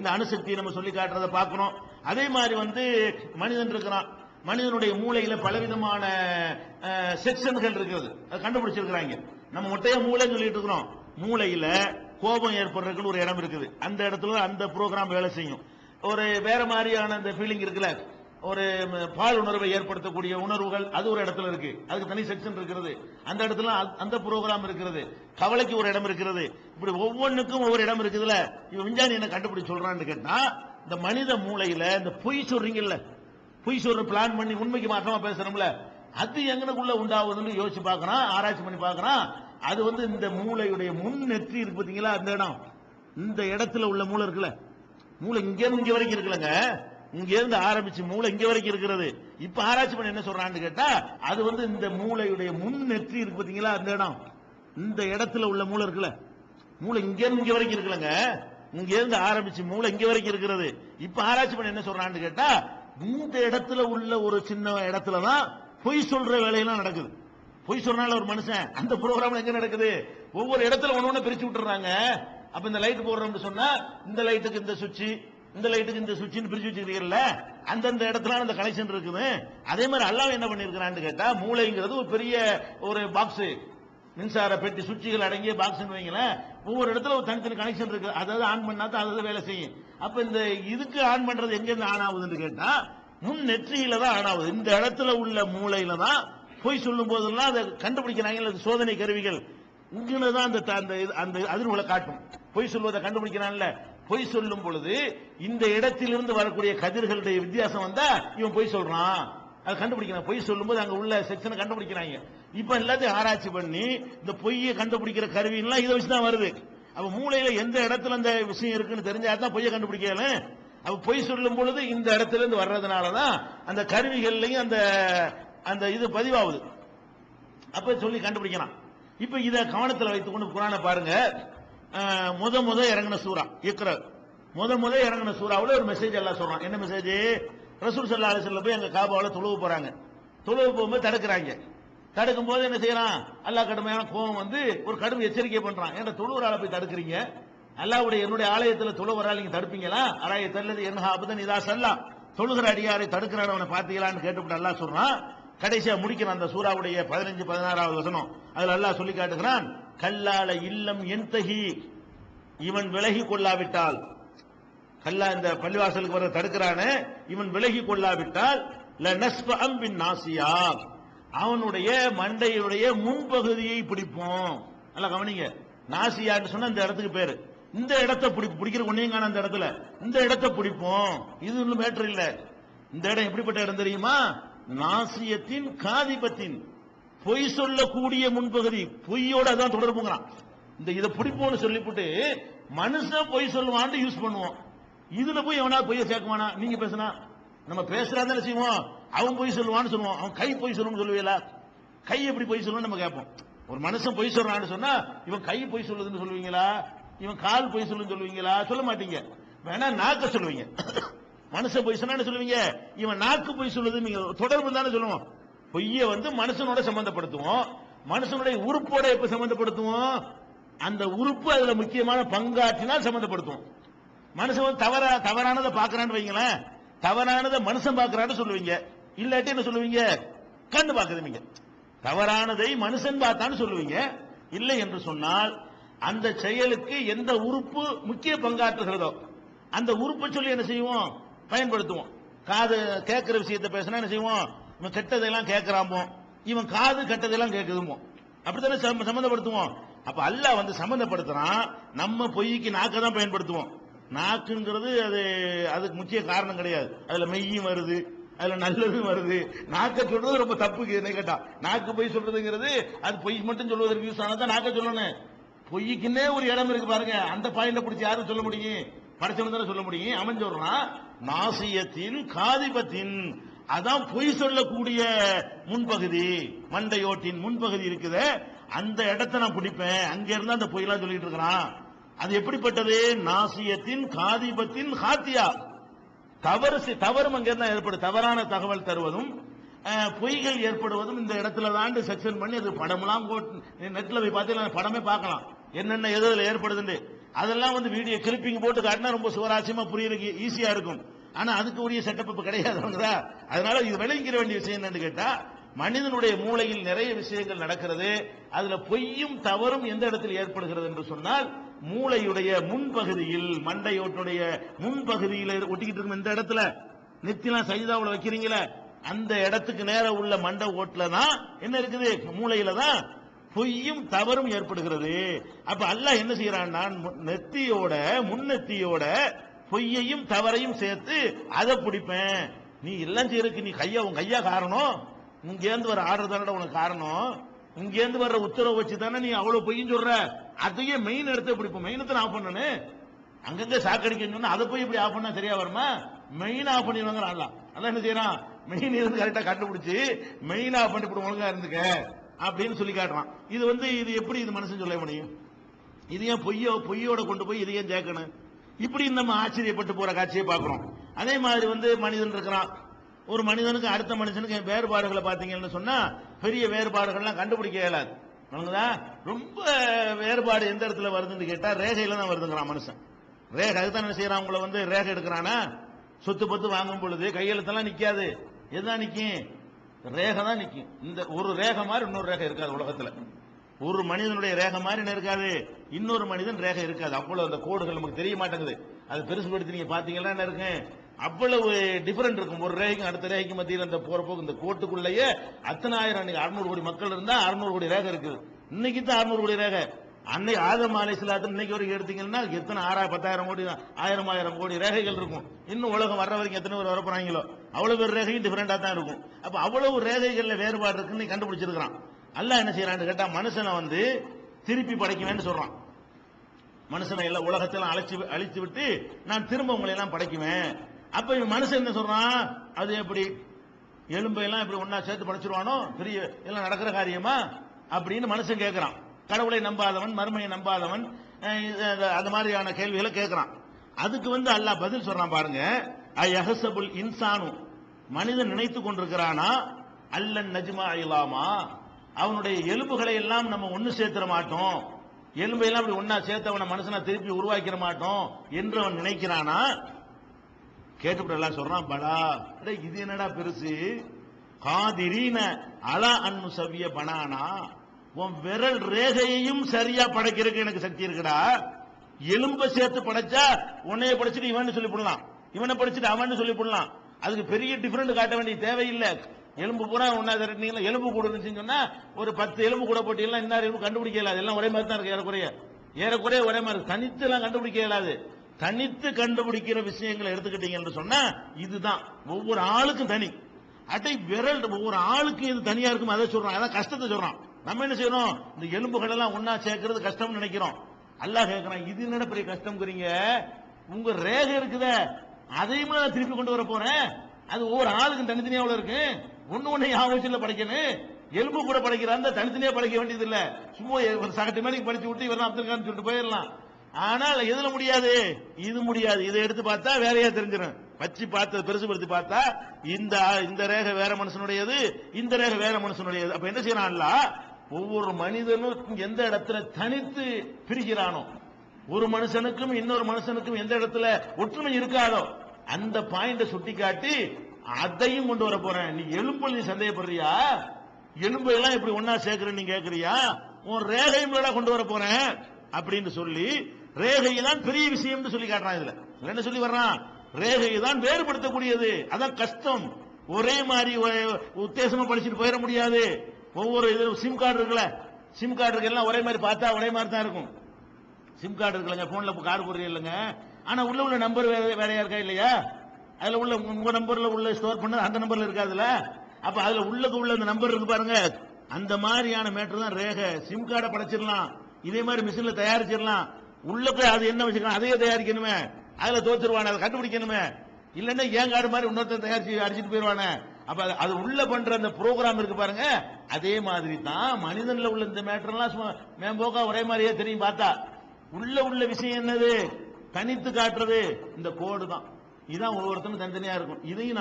இந்த அணுசக்தியை நம்ம சொல்லி காட்டுறதை பார்க்கிறோம் அதே மாதிரி வந்து மனிதன் இருக்கிறான். மனிதனுடைய மூளையில பலவிதமான செக்ஷன்கள் இருக்கிறது அது கண்டுபிடிச்சிருக்கிறாங்க. நம்ம மொட்டையா மூளைன்னு சொல்லிட்டு இருக்கிறோம். மூளையில கோபம் ஏற்படுறதுக்குன்னு ஒரு இடம் இருக்குது. அந்த இடத்துல அந்த ப்ரோக்ராம் வேலை செய்யும். ஒரு வேற மாதிரியான அந்த ஃபீலிங் இருக்குல்ல? ஒரு பால் உணர்வை ஏற்படுத்தக்கூடிய உணர்வுகள் அது ஒரு இடத்துல இருக்கு. அதுக்கு தனி செக்ஷன் இருக்கிறது. அந்த இடத்துல அந்த ப்ரோக்ராம் இருக்கிறது. கவலைக்கு ஒரு இடம் இருக்கிறது. இப்படி ஒவ்வொன்றுக்கும் ஒவ்வொரு இடம் இருக்குதுல்ல இவன் விஞ்ஞானி என்ன கண்டுபிடி சொல்றான்னு கேட்டா இந்த மனித மூளையில இந்த பொய் சொல்றீங்கல்ல. பொய் சொல்ற பிளான் பண்ணி உண்மைக்கு மாற்றமா பேசுறோம்ல. அது எங்கனக்குள்ள உண்டாகுதுன்னு யோசிச்சு பார்க்கறான் ஆராய்ச்சி பண்ணி பார்க்கறான். அது வந்து இந்த மூளையுடைய முன் நெற்றி இருக்கு பாத்தீங்களா அந்த இடம். இந்த இடத்துல உள்ள மூளை இருக்குல்ல. மூளை இங்க இங்க வரைக்கும் இருக்குல்லங்க. இங்க இருந்து ஆரம்பிச்சு மூளை இங்க வரைக்கும் இருக்கிறது. இப்ப ஆராய்ச்சி பண்ணி என்ன சொல்றான்னு கேட்டா அது வந்து இந்த மூளையுடைய முன் நெற்றி இருக்கு பாத்தீங்களா அந்த இடம்? இந்த இடத்துல உள்ள மூளை இருக்குல்ல? மூளை இங்க இருந்து இங்க வரைக்கும் இருக்குல்லங்க. இங்க இருந்து ஆரம்பிச்சு மூளை இங்க வரைக்கும் இருக்கிறது. இப்ப ஆராய்ச்சி பண்ணி என்ன சொல்றான்னு கேட்டா இந்த இடத்துல உள்ள ஒரு சின்ன இடத்துல தான் பொய் சொல்ற வேலையெல்லாம் நடக்குது. பொய் சொன்னால ஒரு மனுஷன் அந்த ப்ரோக்ராம்ல எங்க நடக்குது? ஒவ்வொரு இடத்துல ஒன்னு ஒன்னு பிரிச்சு விட்டுறாங்க. அப்ப இந்த லைட் போடுறோம்னு சொன்னா இந்த லைட்டுக்கு இந்த சுவிட்ச் இந்த லைட்டுக்கு இந்த சுவிட்ச்னு பிரிச்சு வச்சிருக்கீங்கல்ல அந்தந்த இடத்துல அந்த கனெக்ஷன் இருக்குது. அதே மாதிரி அல்லாஹ் என்ன பண்ணிருக்கிறான்னு கேட்டா மூளைங்கிறது ஒரு பெரிய ஒரு பாக்ஸ் மின்சார பெட்டி சுவிட்சுகள் அடங்கிய பாக்ஸ் வைங்களேன் ஒவ்வொரு இடத்துல ஒரு தனித்தனி கனெக்ஷன் இருக்கு. அதாவது ஆன் பண்ணா தான் அதாவது வேலை செய்யும். அப்ப இந்த இதுக்கு ஆன் பண்றது எங்க இருந்து ஆன் ஆகுதுன்னு கேட்டா முன் நெற்றியில தான் ஆன் ஆகுது. இந்த இடத்துல உள்ள மூளையில தான் போய் சொல்லும் போதெல்லாம் அதை கண்டுபிடிக்கிறாங்க. சோதனை கருவிகள். இங்கே தான் அந்த த- அந்த இது- அந்த அதிர்வுகளை காட்டும். பொய் சொல்வதை கண்டுபிடிக்கிறான்ல பொய் சொல்லும் பொழுது இந்த இடத்திலிருந்து வரக்கூடிய கதிர்களுடைய வித்தியாசம் வந்தா இவன் பொய் சொல்றான். அதை கண்டுபிடிக்கிறான். பொய் சொல்லும்போது அங்க உள்ள செக்ஷனை கண்டுபிடிக்கிறாங்க. இப்ப எல்லாத்தையும் ஆராய்ச்சி பண்ணி இந்த பொய்யை கண்டுபிடிக்கிற கருவிலாம் இதை வச்சு தான் வருது. அப்ப மூளையில எந்த இடத்துல அந்த விஷயம் இருக்குன்னு தெரிஞ்சா தான் பொய்யை கண்டுபிடிக்கல. அப்ப பொய் சொல்லும் பொழுது இந்த இடத்துல இருந்து வர்றதுனாலதான் அந்த கருவிகள்லையும் அந்த அந்த இது பதிவாகுது. அப்ப சொல்லி கண்டுபிடிக்கலாம். இப்ப இத கவனத்தில் வைத்துக்கொண்டு குரானை பாருங்க. முத முத இறங்கின சூரா இக்ர. முத முத இறங்கின சூறாவில் ஒரு மெசேஜ் எல்லாம் சொல்றான். என்ன மெசேஜ் ரசூல் சல்லா அலிஸ்ல போய் எங்கள் காபாவில் தொழுவு போறாங்க. தொழுவு போகும்போது தடுக்கிறாங்க. தடுக்கும் போது என்ன செய்யறான்? அல்லாஹ் கடுமையான கோபம் வந்து ஒரு கடும் எச்சரிக்கை பண்றான். ஏன்னா தொழுவரால போய் தடுக்கிறீங்க? அல்லாவுடைய என்னுடைய ஆலயத்தில் தொழுவரால் நீங்க தடுப்பீங்களா? அராய தல்லது என்ன அபதன் இதா செல்லாம் தொழுகிற அடியாரை தடுக்கிறானவனை பார்த்தீங்களான்னு கேட்டுவிட்டு அல்லா சொல்றான். கடைசியா முடிக்கிறான் அந்த சூறாவுடைய பதினஞ்சு பதினாறாவது வசனம். அதுல அல்லா சொல்லி காட்டுகிறான். கல்லால இல்லம் எந்தகி இவன் விலகி கொள்ளாவிட்டால். கல்லா இந்த பள்ளிவாசலுக்கு வர தடுக்கிறானே இவன் விலகி கொள்ளாவிட்டால் அம்பின் நாசியா. அவனுடைய மண்டையுடைய முன்பகுதியை பிடிப்போம். நல்லா கவனிங்க. நாசியான்னு சொன்னா இந்த இடத்துக்கு பேரு. இந்த இடத்தை பிடி பிடிக்கிற ஒன்னையும் காண அந்த இடத்துல. இந்த இடத்தை பிடிப்போம். இது ஒன்றும் மேட்டர் இல்ல. இந்த இடம் எப்படிப்பட்ட இடம் தெரியுமா? நாசியத்தின் காதிபத்தின். பொய் சொல்லக்கூடிய முன்பகுதி பொய்யோட அதான் தொடர்புங்கிறான். இந்த இதை பிடிப்போம்னு சொல்லிவிட்டு மனுஷன் பொய் சொல்லுவான்னு யூஸ் பண்ணுவோம் இதுல போய் எவனா பொய்ய சேர்க்குவானா நீங்க பேசுனா நம்ம பேசுறா தானே செய்வோம். அவன் பொய் சொல்லுவான்னு சொல்லுவோம். அவன் கை பொய் சொல்லுன்னு சொல்லுவீங்களா கை எப்படி பொய் சொல்லுன்னு நம்ம கேட்போம். ஒரு மனுஷன் பொய் சொல்றான்னு சொன்னா இவன் கை பொய் சொல்லுதுன்னு சொல்லுவீங்களா? இவன் கால் பொய் சொல்லுன்னு சொல்லுவீங்களா? சொல்ல மாட்டீங்க. வேணா நாக்க சொல்லுவீங்க. மனுஷன் பொய் சொன்னான்னு சொல்லுவீங்க. இவன் நாக்கு பொய் சொல்லுது நீங்க தொடர்பு தானே சொல்லுவோம். பொய்ய வந்து மனுஷனோட சம்பந்தப்படுத்துவோம். மனுஷனுடைய உறுப்போட எப்ப சம்பந்தப்படுத்துவோம்? அந்த உறுப்பு அதுல முக்கியமான பங்காற்றினால் சம்பந்தப்படுத்துவோம். மனுஷன் வந்து தவறா தவறானதை பாக்குறான்னு வைங்களேன். தவறானதை மனுஷன் பாக்குறான்னு சொல்லுவீங்க. இல்லாட்டி என்ன சொல்லுவீங்க? கண்ணு பாக்குறீங்க தவறானதை மனுஷன் பார்த்தான்னு சொல்லுவீங்க. இல்லை என்று சொன்னால் அந்த செயலுக்கு எந்த உறுப்பு முக்கிய பங்காற்றுகிறதோ அந்த உறுப்பை சொல்லி என்ன செய்வோம்? பயன்படுத்துவோம். காது கேட்கிற விஷயத்தை பேசினா என்ன செய்வோம்? இவன் கெட்டதெல்லாம் கேட்கிறாமோ இவன் காது கெட்டதெல்லாம் கேட்குதுமோ அப்படித்தானே சம்ம- சம்மந்தப்படுத்துவோம்? அப்ப அல்லாஹ் வந்து சம்மந்தப்படுத்துறான் நம்ம பொய்க்கு நாக்க தான் பயன்படுத்துவோம். நாக்குங்கிறது அது அதுக்கு முக்கிய காரணம் கிடையாது. அதுல மெய்யும் வருது அதுல நல்லதும் வருது. நாக்க சொல்றது ரொம்ப தப்பு என்ன கேட்டா. நாக்கு பொய் சொல்றதுங்கிறது அது பொய் மட்டும் சொல்வதற்கு யூஸ் ஆனதான் நாக்க சொல்லணும். பொய்க்குன்னே ஒரு இடம் இருக்கு பாருங்க. அந்த பாயிண்ட பிடிச்சி யாரும் சொல்ல முடியும்? படைச்சவன் தானே சொல்ல முடியும். அவன் சொல்றான் நாசியத்தின் காதிபத்தின் அதான் பொய் சொல்லக்கூடிய முன்பகுதி. மண்டையோட்டின் முன்பகுதி இருக்குத. அந்த இடத்தை நான் பிடிப்பேன். அங்க இருந்து அந்த பொய்லாம் சொல்லிட்டு இருக்கிறான். அது எப்படிப்பட்டது? நாசியத்தின் காதிபத்தின் ஹாத்தியா. தவறு செய்- தவறும் அங்க இருந்தா ஏற்படும். தவறான தகவல் தருவதும் பொய்கள் ஏற்படுவதும் இந்த இடத்துல தாண்டு செக்ஷன் பண்ணி அது படம்லாம் நெட்ல போய் பார்த்தீங்கன்னா படமே பார்க்கலாம். என்னென்ன எதுல ஏற்படுதுன்னு அதெல்லாம் வந்து வீடியோ கிளிப்பிங் போட்டு காட்டினா ரொம்ப சுவராசியமா புரியுறதுக்கு ஈஸியா இருக்கும். ஆனா அதுக்கு உரிய செட்டப் இப்ப கிடையாதுங்களா அதனால இது விளங்கிற வேண்டிய விஷயம் என்னன்னு கேட்டா மனிதனுடைய மூளையில் நிறைய விஷயங்கள் நடக்கிறது அதுல பொய்யும் தவறும் எந்த இடத்தில் ஏற்படுகிறது என்று சொன்னால் மூளையுடைய முன்பகுதியில் மண்டையோட்டுடைய முன்பகுதியில் ஒட்டிக்கிட்டு இருக்கும் இந்த இடத்துல. நெத்திலாம் சஜிதாவில் வைக்கிறீங்களே அந்த இடத்துக்கு நேர உள்ள மண்டை ஓட்டுல தான் என்ன இருக்குது? மூளையில தான் பொய்யும் தவறும் ஏற்படுகிறது. அப்ப அல்லாஹ் என்ன செய்யறான் நான் நெத்தியோட முன்னெத்தியோட பொய்யையும் தவறையும் சேர்த்து அதை பிடிப்பேன். நீ எல்லாம் செய்யறதுக்கு நீ கையா உன் கையா காரணம். இங்கேருந்து வர ஆர்டர் தானடா உனக்கு காரணம். இங்கேருந்து வர்ற உத்தரவு வச்சு தானே நீ அவ்வளவு பொய்யும் சொல்ற. அதையே மெயின் எடுத்து பிடிப்போம் மெயினத்தை ஆஃப் பண்ணனு. அங்கங்க சாக்கடிக்கணும்னு அதை போய் இப்படி ஆஃப் பண்ணா சரியா வருமா? மெயின் ஆஃப் பண்ணிடுவாங்க நல்லா அதான் என்ன செய்யறான்? மெயின் இருந்து கரெக்டா கண்டுபிடிச்சு மெயின் ஆஃப் பண்ணி இப்படி ஒழுங்கா இருந்துக்க அப்படின்னு சொல்லி காட்டுறான். இது வந்து இது எப்படி இது மனுஷன் சொல்ல முடியும்? இது ஏன் பொய்யோ பொய்யோட கொண்டு போய் இது ஏன் சேர்க்கணும்? இப்படி நம்ம ஆச்சரியப்பட்டு போற காட்சியை பார்க்கிறோம். அதே மாதிரி வந்து மனிதன் இருக்கிறான். ஒரு மனிதனுக்கு அடுத்த மனுஷனுக்கு வேறுபாடுகளை பார்த்தீங்கன்னு சொன்னா பெரிய வேறுபாடுகள்லாம் கண்டுபிடிக்க இயலாது. வணங்குதா? ரொம்ப வேறுபாடு எந்த இடத்துல வருதுன்னு கேட்டா ரேகையில தான் வருதுங்கிறான் மனுஷன். ரேகை அதுதான் என்ன செய்யறான்? உங்களை வந்து ரேகை எடுக்கிறானா? சொத்து பத்து வாங்கும் பொழுது கையெழுத்தெல்லாம் நிக்காது. எதுதான் நிக்கும்? ரேகை தான் நிக்கும். இந்த ஒரு ரேகை மாதிரி இன்னொரு ரேகை இருக்காது உலகத்துல. ஒரு மனிதனுடைய ரேகை மாதிரி என்ன இருக்காது. இன்னொரு மனிதன் ரேகை இருக்காது. அவ்வளவு அந்த கோடுகள் நமக்கு தெரிய மாட்டேங்குது. அது பெருசுபடுத்தி நீங்க பாத்தீங்கன்னா என்ன இருக்கு? அவ்வளவு டிஃபரெண்ட் இருக்கும். ஒரு ரேகைக்கும் அடுத்த ரேகைக்கு மத்தியில் அந்த போற இந்த கோட்டுக்குள்ளேயே அத்தனை ஆயிரம் அன்னைக்கு அறுநூறு கோடி மக்கள் இருந்தா அறுநூறு கோடி ரேகை இருக்குது. இன்னைக்கு தான் அறுநூறு கோடி ரேகை. அன்னை ஆதம் அலைசலாத்து இன்னைக்கு வரைக்கும் எடுத்தீங்கன்னா எத்தனை ஆறாயிரம் பத்தாயிரம் கோடி ஆயிரம் ஆயிரம் கோடி ரேகைகள் இருக்கும். இன்னும் உலகம் வர்ற வரைக்கும் எத்தனை பேர் வரப்போறாங்களோ அவ்வளவு பேர் ரேகையும் டிஃபரெண்டா தான் இருக்கும். அப்ப அவ்வளவு ரேகைகள்ல வேறுபாடு இருக்குன்னு கண்டுபிடிச்சிருக்கிறான். அல்லாஹ் என்ன செய்யறான்னு கேட்டா மனுஷனை வந்து திருப்பி படைக்குவேன்னு சொல்றான். மனுஷனை எல்லாம் உலகத்தெல்லாம் அழைச்சி அழித்து விட்டு நான் திரும்ப உங்களை எல்லாம் படைக்குவேன். அப்ப இவன் மனுஷன் என்ன சொல்றான்? அது எப்படி? எலும்பை எல்லாம் இப்படி ஒன்னா சேர்த்து படைச்சிருவானோ? பெரிய எல்லாம் நடக்கிற காரியமா? அப்படின்னு மனுஷன் கேட்கிறான் கடவுளை நம்பாதவன் மறுமையை நம்பாதவன் இது- அது- மாதிரியான கேள்விகளை கேட்கிறான் அதுக்கு வந்து அல்லாஹ் பதில் சொல்றான் பாருங்க அயஹசபுல் இன்சானு. மனிதன் நினைத்து கொண்டிருக்கிறானா? அல்லன் நஜ்மா இலாமா? அவனுடைய எலும்புகளை எல்லாம் நம்ம ஒன்று சேர்த்துட மாட்டோம். எலும்பை எல்லாம் அப்படி ஒன்னா அவனை மனசனை திருப்பி உருவாக்கிட மாட்டோம் என்று அவன் நினைக்கிறானா? கேட்டுப்பட்டு எல்லாம் சொல்றான் படா அடே, இது என்னடா பெருசு? காதிரீன அலா அன்னு சவிய பனானா? உன் விரல் ரேகையையும் சரியா படைக்கிறதுக்கு எனக்கு சக்தி இருக்குடா. எலும்ப சேர்த்து படைச்சா உன்னைய படைச்சிட்டு இவன் சொல்லி போடலாம். இவனை படிச்சுட்டு அவன் சொல்லி போடலாம். அதுக்கு பெரிய டிஃபரெண்ட் காட்ட வேண்டிய தேவையில்லை. எலும்பு பூரா ஒன்றா திரட்டினீங்களா எலும்பு கூட இருந்துச்சுன்னு சொன்னா ஒரு பத்து எலும்பு கூட போட்டீங்கன்னா இன்னொரு எலும்பு கண்டுபிடிக்க இயலாது. எல்லாம் ஒரே மாதிரி தான் இருக்கு ஏறக்குறைய. ஏறக்குறைய ஒரே மாதிரி. தனித்து எல்லாம் கண்டுபிடிக்க இயலாது. தனித்து கண்டுபிடிக்கிற விஷயங்களை எடுத்துக்கிட்டீங்கன்னு சொன்னா இதுதான். ஒவ்வொரு ஆளுக்கும் தனி. அட்டை விரல் ஒவ்வொரு ஆளுக்கும் இது தனியா இருக்கும் அதை சொல்றான். அதான் கஷ்டத்தை சொல்றான். நம்ம என்ன செய்யணும் இந்த எலும்புகள் எல்லாம் ஒன்னா சேர்க்கறது கஷ்டம்னு நினைக்கிறோம். அல்லாஹ் கேட்கறான் இது என்ன பெரிய கஷ்டம்ங்கிறீங்க? உங்க ரேகை இருக்குதே. அதையும் நான் திருப்பி கொண்டு வர போறேன்? அது ஒவ்வொரு ஆளுக்கும் தனித்தனியா அவ்வளவு இருக்கு? ஒன்னு ஒண்ணு ஆவோசியில் படைக்கணும். எலும்பு கூட படைக்கிறான் தனித்தனியா படைக்க வேண்டியது இல்ல. சும்மா ஒரு சகட்டு மாதிரி படிச்சு விட்டு இவரெல்லாம் அப்துல் கான் சொல்லிட்டு போயிடலாம். ஆனால் எதுல முடியாது? இது முடியாது. இதை எடுத்து பார்த்தா வேறையா தெரிஞ்சிடும். வச்சு பார்த்து பெருசுபடுத்தி பார்த்தா இந்த இந்த ரேகை வேற மனுஷனுடையது இந்த ரேகை வேற மனுஷனுடையது. அப்ப என்ன செய்யறான்ல? ஒவ்வொரு மனிதனும் எந்த இடத்துல தனித்து பிரிக்கிறானோ ஒரு மனுஷனுக்கும் இன்னொரு மனுஷனுக்கும் எந்த இடத்துல ஒற்றுமை இருக்காதோ அந்த பாயிண்ட சுட்டி காட்டி அதையும் கொண்டு வர போறேன். நீ எலும்பு நீ சந்தேகப்படுறியா? எலும்பு எல்லாம் இப்படி ஒன்னா சேர்க்கிற நீ கேக்குறியா? உன் ரேகையும் கூட கொண்டு வர போறேன் அப்படின்னு சொல்லி ரேகை தான் பெரிய விஷயம்னு சொல்லி காட்டுறான் இதுல. என்ன சொல்லி வர்றான்? ரேகையை தான் வேறுபடுத்தக்கூடியது. அதான் கஷ்டம். ஒரே மாதிரி உத்தேசமா படிச்சுட்டு போயிட முடியாது. ஒவ்வொரு இது சிம் கார்டு இருக்குல்ல. சிம் கார்டு இருக்கு எல்லாம் ஒரே மாதிரி பார்த்தா ஒரே மாதிரி தான் இருக்கும். சிம் கார்டு இருக்குல்லங்க போன்ல கார்டு போடுறீங்க இல்லைங்க? ஆனா உள்ள உள்ள நம்பர் வேற வேறையா இருக்கா இல்லையா? அதுல உள்ள உங்க நம்பர்ல உள்ள ஸ்டோர் பண்ணது அந்த நம்பர்ல இருக்காதுல்ல? அப்ப அதுல உள்ளக்கு உள்ள அந்த நம்பர் இருக்கு பாருங்க. அந்த மாதிரியான மேட்டர் தான் ரேகை. சிம் கார்டை படைச்சிடலாம். இதே மாதிரி மிஷின்ல தயாரிச்சிடலாம். உள்ளுக்கு அது என்ன வச்சுக்கலாம்? அதையே தயாரிக்கணுமே. அதுல தோத்துருவானே அதை கண்டுபிடிக்கணுமே. இல்லைன்னா ஏன் கார்டு மாதிரி இன்னொருத்தன் தயாரிச்சு அடிச்சிட்டு போயிடுவானே அப்ப அது- உள்ள பண்ற அந்த ப்ரோக்ராம் இருக்கு பாருங்க. அதே மாதிரி தான் மனிதன்ல உள்ள இந்த மேட்டர் எல்லாம் மேம்போக்கா ஒரே மாதிரியே தெரியும் பார்த்தா. உள்ள உள்ள விஷயம் என்னது? தனித்து காட்டுறது இந்த கோடு தான். இதுதான் ஒவ்வொருத்தரும் தனித்தனியா இருக்கும். இதையும் நம்ம